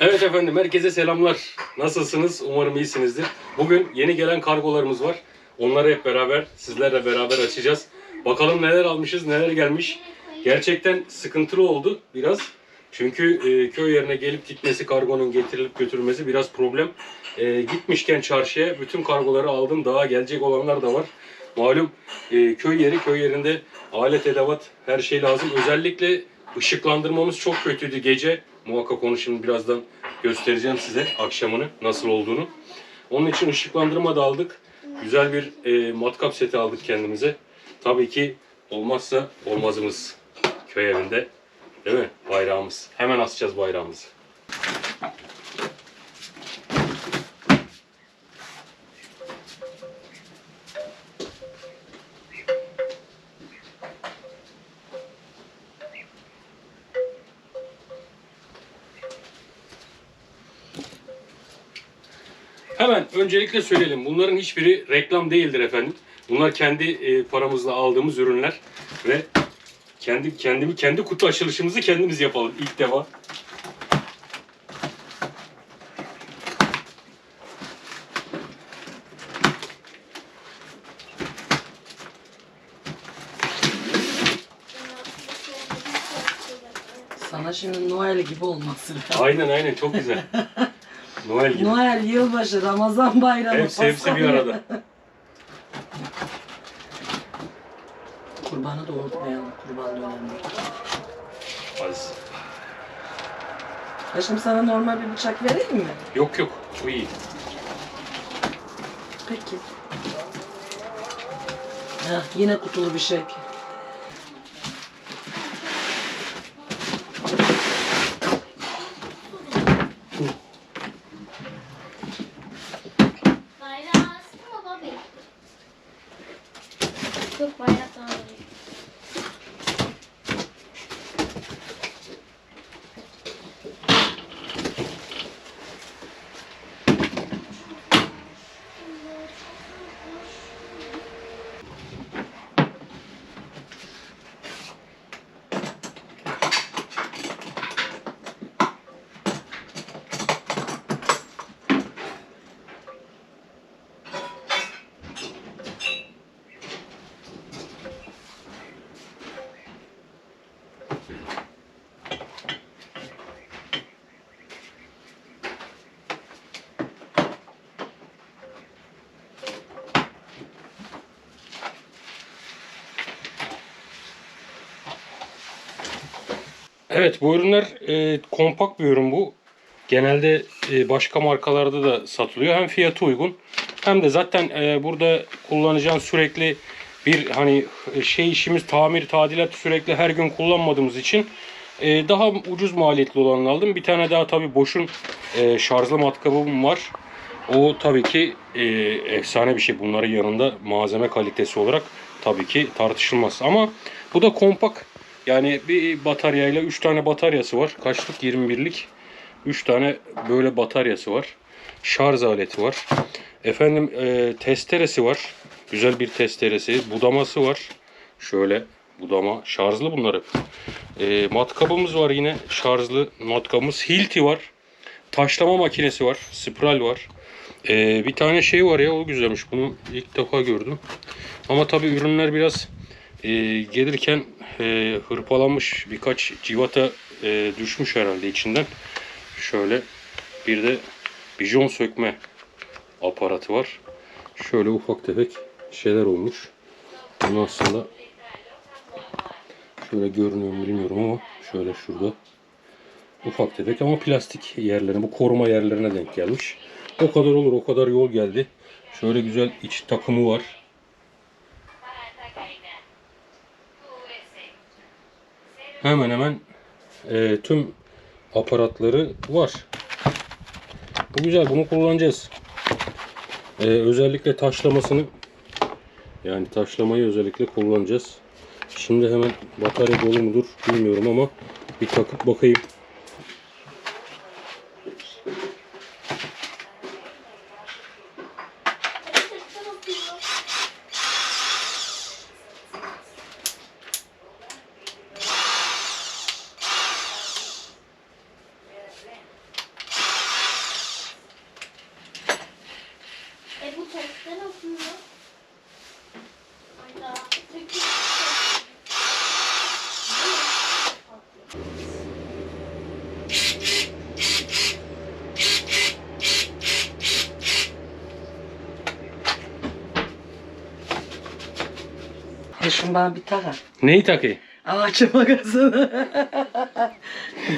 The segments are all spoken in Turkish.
Evet efendim herkese selamlar. Nasılsınız? Umarım iyisinizdir. Bugün yeni gelen kargolarımız var. Onları hep beraber sizlerle beraber açacağız. Bakalım neler almışız, neler gelmiş. Gerçekten sıkıntılı oldu biraz. Çünkü e, köy yerine gelip gitmesi, kargonun getirilip götürülmesi biraz problem. E, gitmişken çarşıya bütün kargoları aldım. Daha gelecek olanlar da var. Malum e, köy yeri, köy yerinde alet edevat her şey lazım. Özellikle ışıklandırmamız çok kötüydü gece. Muhakkak onu şimdi birazdan göstereceğim size akşamını nasıl olduğunu. Onun için ışıklandırma da aldık. Güzel bir e, matkap seti aldık kendimize. Tabii ki olmazsa olmazımız köy evinde. Değil mi? Bayrağımız. Hemen asacağız bayrağımızı. Hemen öncelikle söyleyelim. Bunların hiçbiri reklam değildir efendim. Bunlar kendi e, paramızla aldığımız ürünler ve kendi kendimi kendi kutu açılışımızı kendimiz yapalım ilk defa. Sana şimdi Noel gibi olması lazım. Aynen aynen çok güzel. Noel gibi. Noel, yılbaşı, Ramazan bayramı. Hepsi hepsi bir Paskalya. arada. Kurbanı da unutmayalım. Kurban da önemli. Az. Ya şimdi sana normal bir bıçak vereyim mi? Yok yok bu iyi. Peki. Heh, yine kutulu bir şey. Bayrağı astın mı babi? Yok bayrak daha iyi. Evet bu ürünler e, kompakt bir ürün bu. Genelde e, başka markalarda da satılıyor. Hem fiyatı uygun hem de zaten e, burada kullanacağın sürekli bir hani şey işimiz tamir tadilat sürekli her gün kullanmadığımız için e, daha ucuz maliyetli olanını aldım. Bir tane daha tabi boşun e, şarjlı matkabım var. O tabii ki e, efsane bir şey. Bunların yanında malzeme kalitesi olarak tabii ki tartışılmaz. Ama bu da kompakt. Yani bir bataryayla 3 tane bataryası var. Kaçlık? 21'lik. 3 tane böyle bataryası var. Şarj aleti var. Efendim e, testeresi var. Güzel bir testeresi. Budaması var. Şöyle budama. Şarjlı bunlar hep. E, matkabımız var yine. Şarjlı matkabımız. Hilti var. Taşlama makinesi var. Spiral var. E, bir tane şey var ya o güzelmiş. Bunu ilk defa gördüm. Ama tabi ürünler biraz e, gelirken e, hırpalanmış birkaç civata e, düşmüş herhalde içinden. Şöyle bir de bijon sökme aparatı var. Şöyle ufak tefek şeyler olmuş. Bunu aslında şöyle görünüyor mu bilmiyorum ama şöyle şurada ufak tefek ama plastik yerlerine bu koruma yerlerine denk gelmiş. O kadar olur o kadar yol geldi. Şöyle güzel iç takımı var. Hemen hemen e, tüm aparatları var. Bu güzel bunu kullanacağız. E, özellikle taşlamasını yani taşlamayı özellikle kullanacağız. Şimdi hemen batarya dolu mudur bilmiyorum ama bir takıp bakayım. Arkadaşım bana bir takar. Neyi takayım? Ağaç makasını.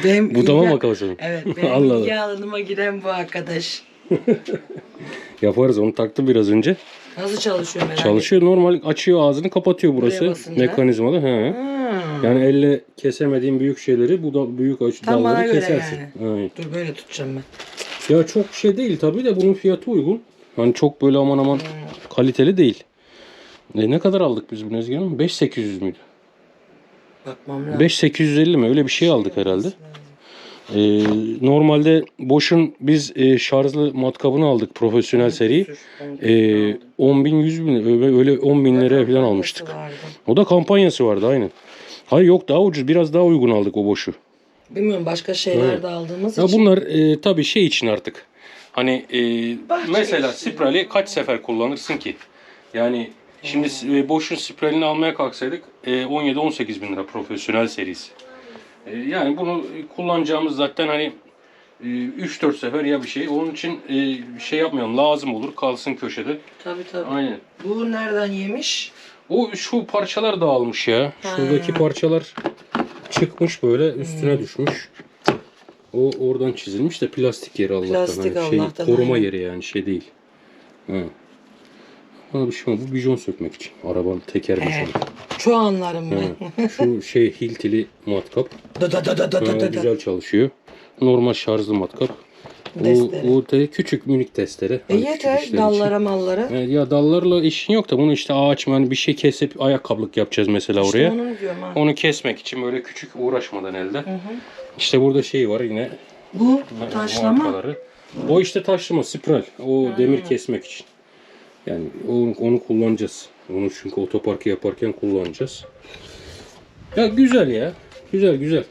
benim Budama ilgi- makasını. Evet benim Allah ilgi Allah. alanıma giren bu arkadaş. Yaparız onu taktım biraz önce. Nasıl çalışıyor merak Çalışıyor normal açıyor ağzını kapatıyor burası basınca. mekanizmada. He. ettim. Hmm. Yani elle kesemediğin büyük şeyleri bu da büyük aç Tam bana dalları göre kesersin. Aynen. Dur böyle tutacağım ben. Ya çok şey değil tabii de bunun fiyatı uygun. Hani çok böyle aman aman kaliteli değil. E ne kadar aldık biz bunu Ezgi Hanım? 5800 müydü? Bakmam lazım. 5850 mi? Öyle bir şey aldık herhalde. Ee, normalde Bosch'un biz e, şarjlı matkabını aldık profesyonel seri. Ee, 10 bin 100 bin öyle, öyle 10 bin liraya falan almıştık. O da kampanyası vardı aynen. Hayır yok daha ucuz biraz daha uygun aldık o Bosch'u. Bilmiyorum başka şeyler de aldığımız Ya için. bunlar e, tabii şey için artık. Hani e, Bahçe mesela için. Spral'i kaç sefer kullanırsın ki? Yani şimdi e, Bosch'un Spral'ini almaya kalksaydık e, 17-18 bin lira profesyonel serisi. E, yani bunu kullanacağımız zaten hani e, 3-4 sefer ya bir şey. Onun için e, şey yapmayalım lazım olur kalsın köşede. Tabii tabii. Aynen. Bu nereden yemiş? O şu parçalar dağılmış ya. Şuradaki Ha. parçalar çıkmış böyle üstüne düşmüş. O oradan çizilmiş de plastik yeri Allah'tan. Plastik Hani şey, Allah'tan, koruma aynen. yeri yani şey değil. Ha. Bana bir şey. Bu bijon sökmek için. Arabanın teker bijonu. Şu anlarım ben. Ha. Şu şey hiltili matkap. Da da da da da Ha, da da. güzel çalışıyor. Normal şarjlı matkap. Bu, Testere. bu te, küçük minik testere. E Hani yeter işler için. dallara mallara. Evet, ya dallarla işin yok da bunu işte ağaç hani bir şey kesip ayakkabılık yapacağız mesela İşte oraya. onu diyorum ha. Onu kesmek için böyle küçük uğraşmadan elde. Hı hı. İşte burada şey var yine. Bu taşlama. markaları. O işte taşlama, spiral. O demir kesmek için. Yani onu, onu kullanacağız. Onu çünkü otoparkı yaparken kullanacağız. Ya güzel ya. Güzel güzel.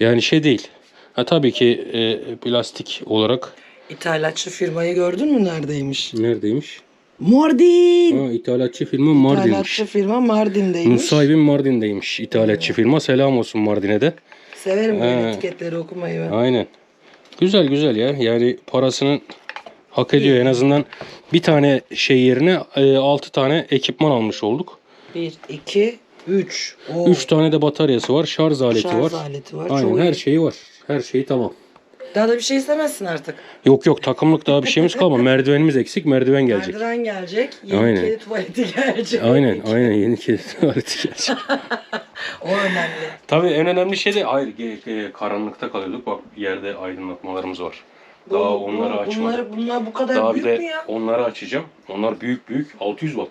Yani şey değil. Ha tabii ki e, plastik olarak İthalatçı firmayı gördün mü neredeymiş? neredeymiş? Mardin. Ha, ithalatçı firma Mardin'miş. İthalatçı firma Mardin'deymiş. Musayibin Mardin'deymiş ithalatçı firma. Selam olsun Mardin'e de. Severim böyle etiketleri okumayı ben. Aynen. Güzel güzel ya. Yani parasını hak ediyor. En azından bir tane şey yerine 6 tane ekipman almış olduk. 1, 2, 3. Oo. 3 tane de bataryası var. Şarj aleti Şarj var. aleti var. Aynen Çok her iyi. şeyi var. Her şeyi tamam. Daha da bir şey istemezsin artık. Yok yok takımlık daha bir şeyimiz kalmadı. Merdivenimiz eksik. Merdiven gelecek. Merdiven gelecek. Yeni Aynen. kedi tuvaleti gelecek. Aynen aynen yeni kedi tuvaleti gelecek. O önemli. Tabii en önemli şey de hayır karanlıkta kalıyorduk. Bak yerde aydınlatmalarımız var. Daha Bu- onları bu- açmadım. Bunları, bunlar bu kadar Daha bir büyük mü de ya? onları açacağım. Onlar büyük büyük 600 watt.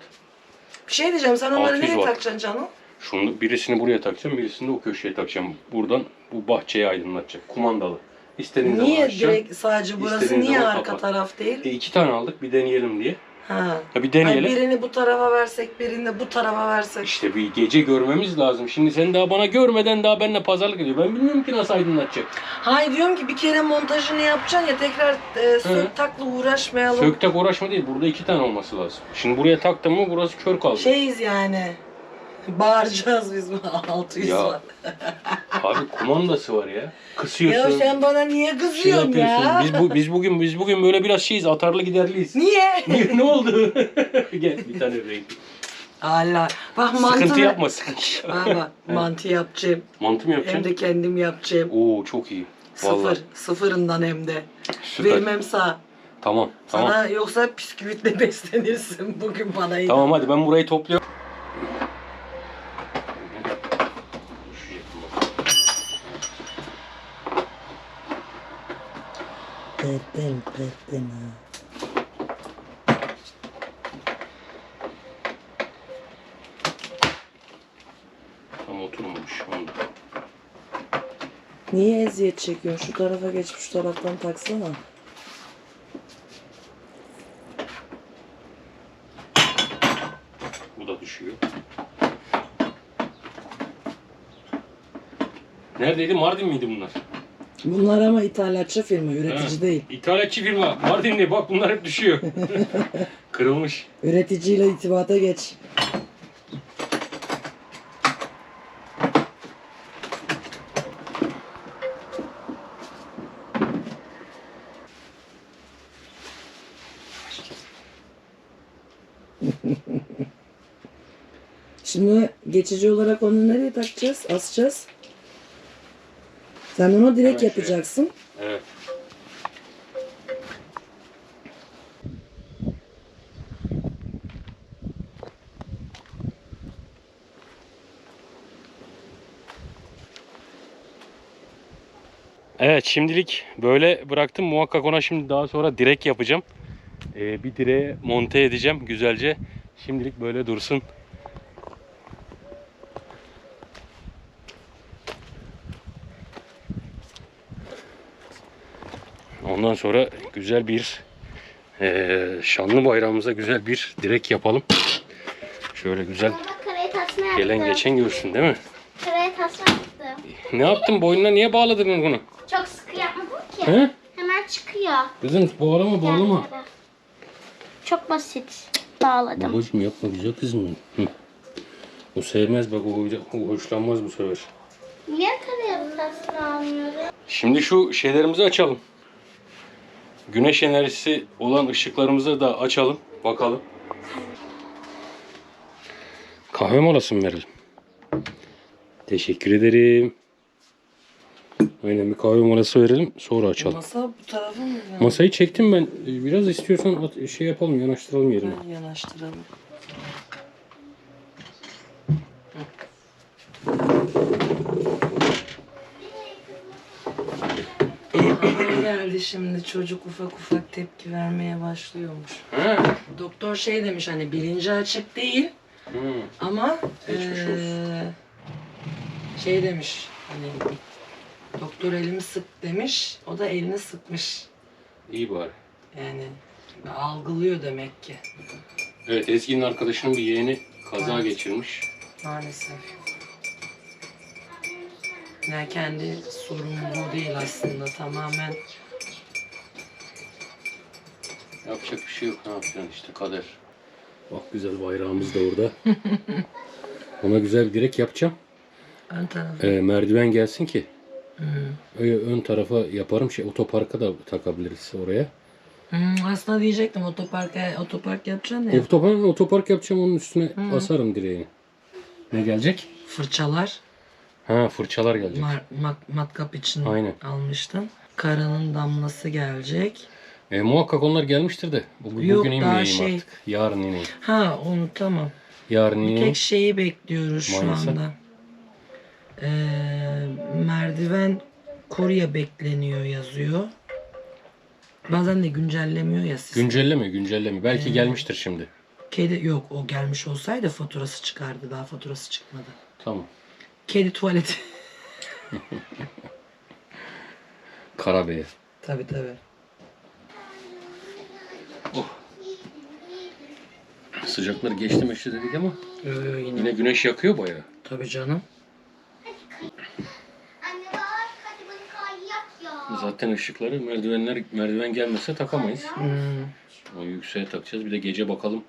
Bir şey diyeceğim sen onları 600 nereye watt. takacaksın canım? Şunu birisini buraya takacağım, birisini de o köşeye takacağım. Buradan bu bahçeyi aydınlatacak. Kumandalı. İstediğin zaman Niye açacağım. direkt sadece burası İstediğin niye zaman arka kapat. taraf değil? E, iki tane aldık bir deneyelim diye. Ha. Ya bir Ay deneyelim. birini bu tarafa versek, birini de bu tarafa versek. İşte bir gece görmemiz lazım. Şimdi sen daha bana görmeden daha benimle pazarlık ediyor. Ben bilmiyorum ki nasıl aydınlatacak. Hay diyorum ki bir kere montajını yapacaksın ya tekrar e, sök takla uğraşmayalım. Söktek uğraşma değil. Burada iki tane olması lazım. Şimdi buraya taktım mı burası kör kaldı. Şeyiz yani. Bağıracağız biz bu 600 Ya, var. Abi kumandası var ya. Ya Kısıyorsun. sen bana niye şey kızıyorsun yapıyorsun. ya? Biz bu biz bugün biz bugün böyle biraz şeyiz. Atarlı giderliyiz. Niye? Niye ne oldu? Gel bir tane renk. Allah. Bak mantı Sıkıntı yapma sıkıntı. Baba mantı yapacağım. Mantı mı Hem yapacaksın? de kendim yapacağım. Oo çok iyi. Vallahi. Sıfır. Sıfırından hem de. Süper. Vermem sağ. Tamam. Tamam. Sana yoksa bisküvitle beslenirsin bugün bana. Tamam hadi ben burayı topluyorum. Pırtın pırtın ha. Tam oturmamış onda. Niye eziyet çekiyorsun? Şu tarafa geç şu taraftan taksana. Bu da düşüyor. Neredeydi? Mardin miydi bunlar? Bunlar ama ithalatçı firma, üretici Ha, değil. İthalatçı firma. Mardinli bak bunlar hep düşüyor. Kırılmış. Üreticiyle itibata geç. Şimdi geçici olarak onu nereye takacağız? Asacağız. Sen onu direkt Evet, yapacaksın. Evet. Evet şimdilik böyle bıraktım. Muhakkak ona şimdi daha sonra direk yapacağım. Ee, bir direğe monte edeceğim güzelce. Şimdilik böyle dursun. Ondan sonra güzel bir eee şanlı bayrağımıza güzel bir direk yapalım. Şöyle güzel gelen geçen görsün değil mi? Karaya tasma yaptım. Ne yaptın boynuna niye bağladın bunu? Çok sıkı yapmadım ki. He? Hemen çıkıyor. Kızım bağlama bağlama. Çok basit bağladım. Babacım yapma güzel kızım. Hı. O sevmez bak o, o hoşlanmaz bu sefer. Niye karaya tasma almıyorum? Şimdi şu şeylerimizi açalım. Güneş enerjisi olan ışıklarımızı da açalım. Bakalım. Kahve molası mı verelim? Teşekkür ederim. Aynen bir kahve molası verelim. Sonra açalım. Masa bu tarafa mı? Masayı çektim ben. Biraz istiyorsan at- şey yapalım, yanaştıralım yerine. Yanaştıralım. Geldi şimdi çocuk ufak ufak tepki vermeye başlıyormuş. He. Doktor şey demiş hani bilinci açık değil Hı. ama Geçmiş şey demiş hani doktor elimi sık demiş o da elini sıkmış İyi bari. yani algılıyor demek ki Evet Ezgi'nin arkadaşının bir yeğeni kaza Evet. geçirmiş. maalesef. Yani kendi sorumluluğu değil aslında tamamen Yapacak bir şey yok. Ne yapacaksın işte kader. Bak güzel bayrağımız da orada. Ona güzel bir direk yapacağım. ön tarafı. Ee, merdiven gelsin ki Hmm. öyle ön tarafa yaparım. Şey otoparka da takabiliriz oraya. Hmm, aslında diyecektim otoparka otopark yapacaksın ya. Otopark, otopark yapacağım onun üstüne asarım direğini. Ne gelecek? Fırçalar Ha fırçalar gelecek. mar- mat- matkap için Aynen. almıştım. Karanın damlası gelecek. E, muhakkak onlar gelmiştir de. Bu- Yok, Bugün daha inmeyeyim şey- artık. Yarın ineyim. Ha onu tamam. Yarın Bir ineyim. tek şeyi bekliyoruz şu Maalesef. anda. Ee, merdiven Korea bekleniyor yazıyor. Bazen de güncellemiyor ya sistem. Güncelleme güncelleme. Belki gelmiştir şimdi. Kedi yok o gelmiş olsaydı faturası çıkardı. Daha faturası çıkmadı. Tamam. Kedi tuvaleti. Karabey'e. tabi tabi. Sıcaklar geçti meşte dedik ama Yo, yo, yine. yine güneş yakıyor bayağı. Tabi canım. Anne bak hadi bunu kayak ya. Zaten ışıkları merdivenler merdiven gelmese takamayız. Hmm. O yükseğe takacağız. Bir de gece bakalım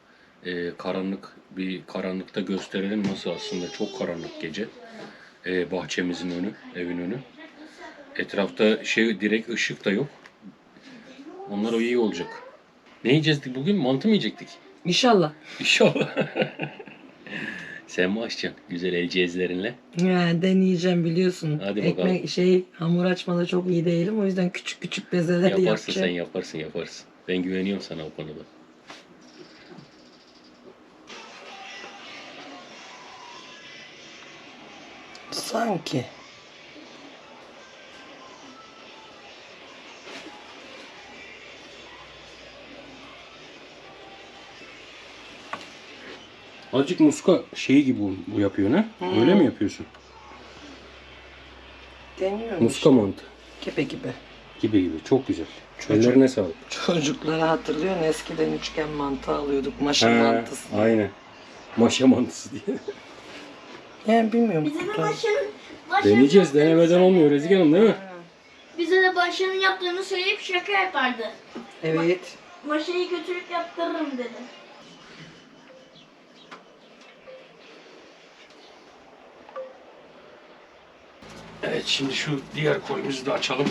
e, karanlık bir karanlıkta gösterelim nasıl aslında çok karanlık gece. E, bahçemizin önü, evin önü. Etrafta şey direkt ışık da yok. Onlar o iyi olacak. Ne yiyeceğiz bugün? Mantı mı yiyecektik? İnşallah. İnşallah. Sen mi açacaksın güzel el cezlerinle? Yani deneyeceğim biliyorsun. Hadi bakalım. Ekmek şey hamur açmada çok iyi değilim. O yüzden küçük küçük bezeler Yaparsın yapacağım. sen yaparsın yaparsın. Ben güveniyorum sana o konuda. Sanki. Azıcık muska şeyi gibi bu, bu yapıyor ne? Öyle mi yapıyorsun? Deniyorum Muska mantı Gibi gibi. gibi gibi. Çok güzel. Ellerine sağlık. Çocukları hatırlıyorsun eskiden üçgen mantı alıyorduk. Maşa He, mantısı. Aynen. Maşa mantısı diye. Yani bilmiyorum. Bize de tutar. başkanın, başkanın Deneyeceğiz. yaptığını Denemeden olmuyor Ezgi Hanım değil mi? Bize de başkanın yaptığını söyleyip şaka yapardı. Evet. Maşayı götürüp yaptırırım dedi. Evet şimdi şu diğer kolimizi de açalım.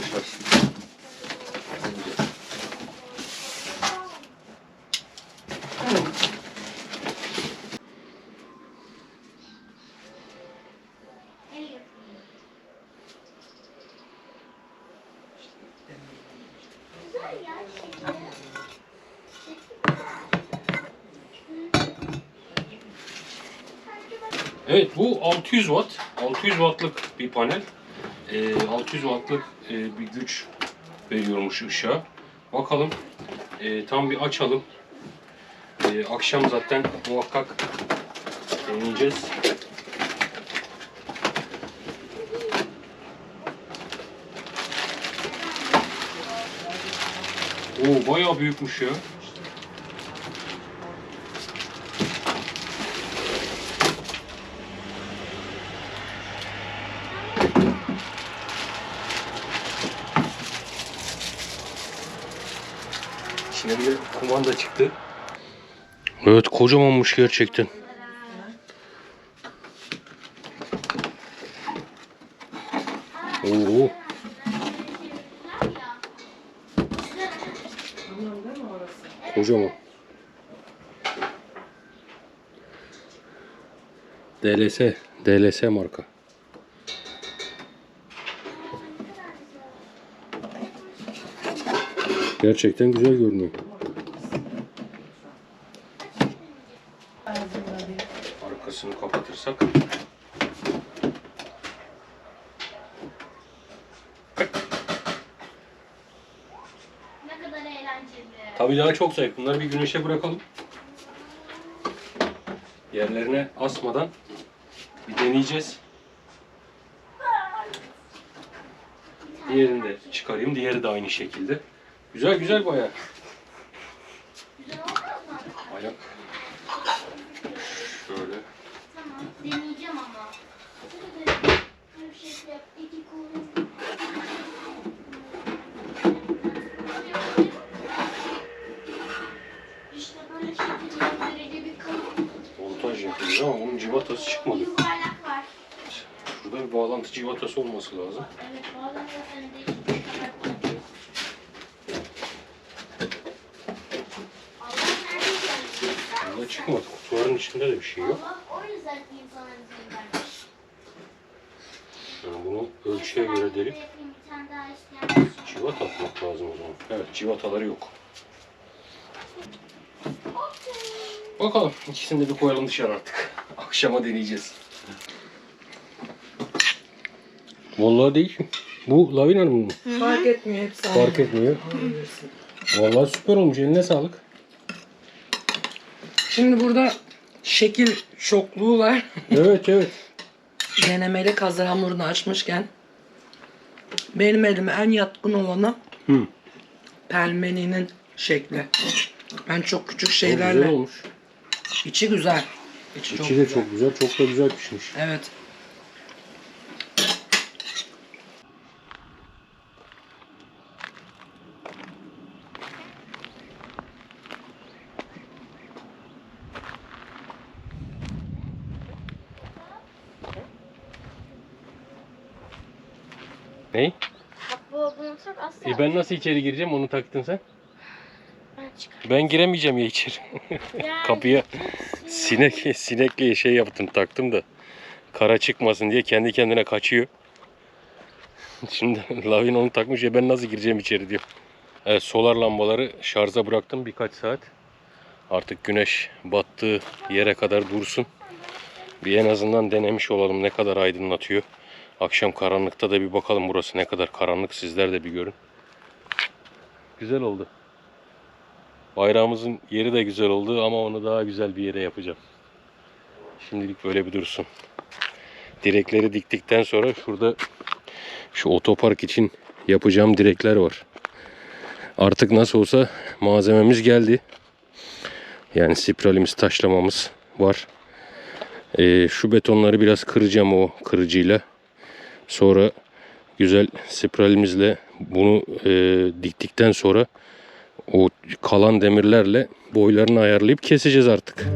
Sarmışlar. Evet bu 600 watt. 600 wattlık bir panel. Ee, 600 wattlık e, bir güç veriyormuş ışığa. Bakalım e, tam bir açalım. E, akşam zaten muhakkak deneyeceğiz. Oo bayağı büyükmüş ya. Kumanda çıktı. Evet kocamanmış gerçekten. Oo. Kocaman. DLS. DLS marka. Gerçekten güzel görünüyor. Kapatırsak. Ne kadar eğlenceli. Tabii daha çok zayıf. Bunları bir güneşe bırakalım. Yerlerine asmadan bir deneyeceğiz. Diğerini de çıkarayım. Diğeri de aynı şekilde. Güzel güzel bayağı. Güzel olmaz mı? Ayak. Şöyle. Tamam. Deneyeceğim ama. Böyle bir şey yap. İki kolum. İşte böyle şekilde derece bir kalın Montaj yapıyoruz ama bunun civatası çıkmadı. yuvarlak var. Şurada bir bağlantı civatası olması lazım. Evet, bazen de önde hiçbir kadar Allah nerede Bunda çıkmadı. Kutuların içinde de bir şey yok. Yani bunu ölçüye göre delip şey. civat atmak lazım o zaman. Evet civataları yok. Bakalım ikisini de bir koyalım dışarı artık. Akşama deneyeceğiz. Vallahi değil. Bu Lavin Hanım mı? Fark etmiyor hepsi Fark etmiyor. Vallahi süper olmuş. Eline sağlık. Şimdi burada şekil çokluğu var. Evet evet. Denemelik hazır hamurunu açmışken benim elime en yatkın olanı Hı. pelmeninin şekli. Ben çok küçük Çok şeylerle güzel olmuş. içi güzel. İçi, çok İçi de güzel. çok güzel. Çok da güzel pişmiş. Evet. Ne? Bak bu bunu tak asla. E ben nasıl içeri gireceğim onu taktın sen? Ben. Ben giremeyeceğim ya içeri. Yani Kapıya sinek sinekli şey yaptım taktım da kara çıkmasın diye kendi kendine kaçıyor. Şimdi Lavin onu takmış ya ben nasıl gireceğim içeri diyor. Evet solar lambaları şarja bıraktım birkaç saat. Artık güneş battığı yere kadar dursun. Bir en azından denemiş olalım ne kadar aydınlatıyor. Akşam karanlıkta da bir bakalım burası ne kadar karanlık sizler de bir görün. Güzel oldu. Bayrağımızın yeri de güzel oldu ama onu daha güzel bir yere yapacağım. Şimdilik böyle bir dursun. Direkleri diktikten sonra şurada şu otopark için yapacağım direkler var. Artık nasıl olsa malzememiz geldi. Yani spralimiz, taşlamamız var. Ee, şu betonları biraz kıracağım o kırıcıyla. Sonra güzel spralimizle bunu e, diktikten sonra o kalan demirlerle boylarını ayarlayıp keseceğiz artık.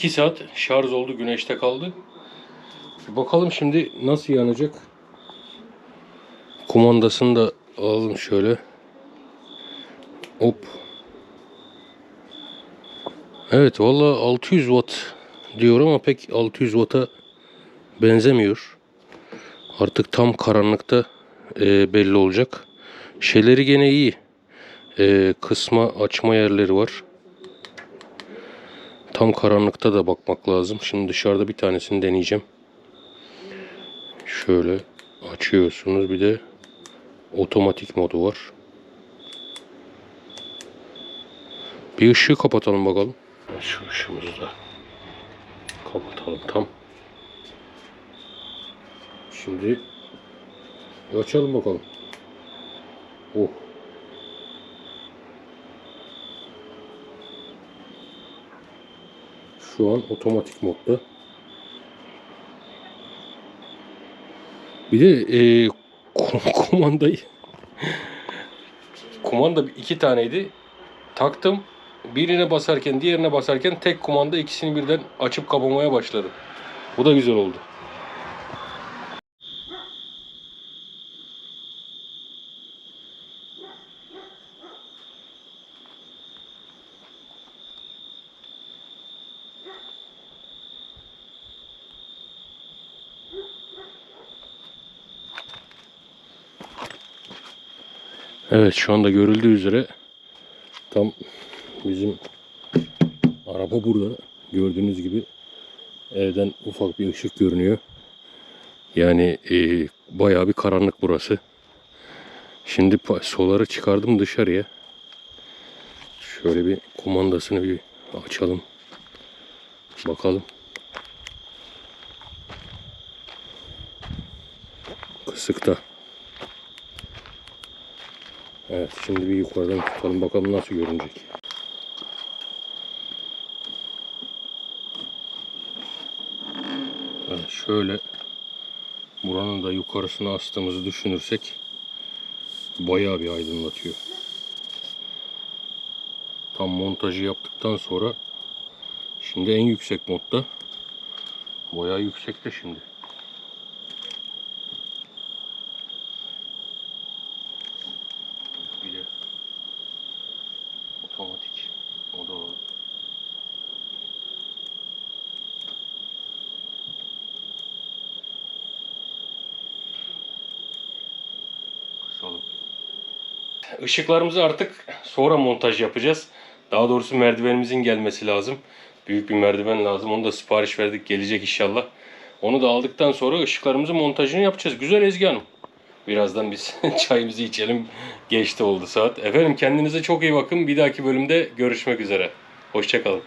2 saat şarj oldu güneşte kaldı. Bakalım şimdi nasıl yanacak. Kumandasını da alalım şöyle. Hop. Evet valla 600 watt diyor ama pek 600 watt'a benzemiyor. Artık tam karanlıkta e, belli olacak. Şeyleri gene iyi. E, kısma açma yerleri var. Tam karanlıkta da bakmak lazım. Şimdi dışarıda bir tanesini deneyeceğim. Şöyle açıyorsunuz. Bir de otomatik modu var. Bir ışığı kapatalım bakalım. Şu ışığımızı da kapatalım tam. Şimdi açalım bakalım. Oh. Şu an otomatik modda. Bir de e, kum- kumandayı kumanda iki taneydi. Taktım. Birine basarken diğerine basarken tek kumanda ikisini birden açıp kapamaya başladı. Bu da güzel oldu. Evet şu anda görüldüğü üzere tam bizim araba burada. Gördüğünüz gibi evden ufak bir ışık görünüyor. Yani e, bayağı bir karanlık burası. Şimdi soları çıkardım dışarıya. Şöyle bir kumandasını bir açalım. Bakalım. Kısıkta. Evet şimdi bir yukarıdan tutalım bakalım nasıl görünecek. Evet, şöyle buranın da yukarısına astığımızı düşünürsek bayağı bir aydınlatıyor. Tam montajı yaptıktan sonra şimdi en yüksek modda bayağı yüksekte şimdi. Bir de otomatik o da var. Kısalım. Işıklarımızı artık sonra montaj yapacağız. Daha doğrusu merdivenimizin gelmesi lazım. Büyük bir merdiven lazım. Onu da sipariş verdik. Gelecek inşallah. Onu da aldıktan sonra ışıklarımızın montajını yapacağız. Güzel Ezgi Hanım. Birazdan biz çayımızı içelim. Geçti oldu saat. Efendim kendinize çok iyi bakın. Bir dahaki bölümde görüşmek üzere. Hoşçakalın.